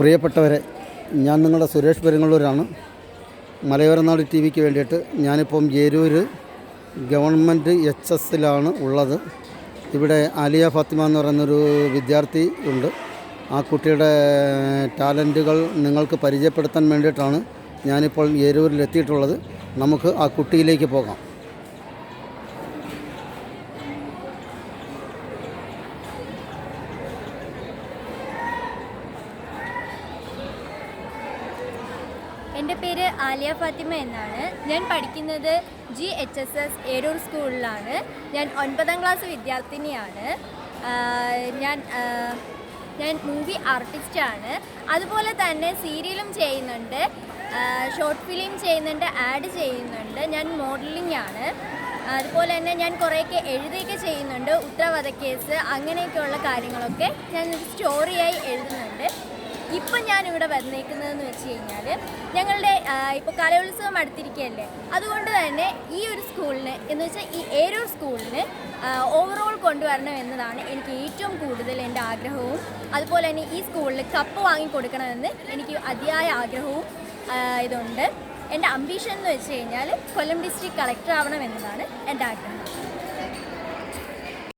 പ്രിയപ്പെട്ടവരെ ഞാൻ നിങ്ങളുടെ സുരേഷ് പെരുങ്ങള്ളൂരാണ്. മലയോരനാട് ടി വിക്ക് വേണ്ടിയിട്ട് ഞാനിപ്പം ഏരൂര് ഗവൺമെന്റ് എച്ച് എസിലാണ് ഉള്ളത്. ഇവിടെ ആലിയ ഫാത്തിമ എന്ന് പറയുന്നൊരു വിദ്യാർത്ഥി ഉണ്ട്. ആ കുട്ടിയുടെ ടാലന്റുകൾ നിങ്ങൾക്ക് പരിചയപ്പെടുത്താൻ വേണ്ടിയിട്ടാണ് ഞാനിപ്പോൾ ഏരൂരിൽ എത്തിയിട്ടുള്ളത് നമുക്ക് ആ കുട്ടിയിലേക്ക് പോകാം. എന്റെ പേര് ആലിയ ഫാത്തിമ എന്നാണ്. ഞാൻ പഠിക്കുന്നത് G H S S Eroor സ്കൂളിലാണ്. ഞാൻ ഒൻപതാം ക്ലാസ് വിദ്യാർത്ഥിനിയാണ്. ഞാൻ ഞാൻ മൂവി ആർട്ടിസ്റ്റാണ് അതുപോലെ തന്നെ സീരിയലും ചെയ്യുന്നുണ്ട്. ഷോർട്ട് ഫിലിം ചെയ്യുന്നുണ്ട് ആഡ് ചെയ്യുന്നുണ്ട്. ഞാൻ മോഡലിംഗ് ആണ്. അതുപോലെ തന്നെ ഞാൻ കുറേയൊക്കെ എഴുതുകയൊക്കെ ചെയ്യുന്നുണ്ട്. ഉത്തരവാദക്കേസ് അങ്ങനെയൊക്കെയുള്ള കാര്യങ്ങളൊക്കെ ഞാൻ സ്റ്റോറിയായി എഴുതുന്നുണ്ട്. ഇപ്പം ഞാൻ ഇവിടെ വന്നേക്കുന്നതെന്ന് വെച്ച് കഴിഞ്ഞാൽ ഞങ്ങളുടെ ഇപ്പോൾ കലോത്സവം അടുത്തിരിക്കുകയല്ലേ? അതുകൊണ്ട് തന്നെ ഈ ഒരു സ്കൂളിന് എന്ന് വെച്ചാൽ ഈ ഏരൂർ സ്കൂളിന് ഓവറോൾ കൊണ്ടുവരണം എന്നതാണ് എനിക്ക് ഏറ്റവും കൂടുതൽ എന്റെ ആഗ്രഹവും. അതുപോലെ തന്നെ ഈ സ്കൂളിൽ കപ്പ് വാങ്ങിക്കൊടുക്കണമെന്ന് എനിക്ക് അതിയായ ആഗ്രഹവും ഇതുണ്ട്. എന്റെ അംബീഷൻ എന്ന് വെച്ച് കഴിഞ്ഞാൽ കൊല്ലം ഡിസ്ട്രിക്ട് കളക്ടർ ആവണം എന്നതാണ് എന്റെ ആഗ്രഹം.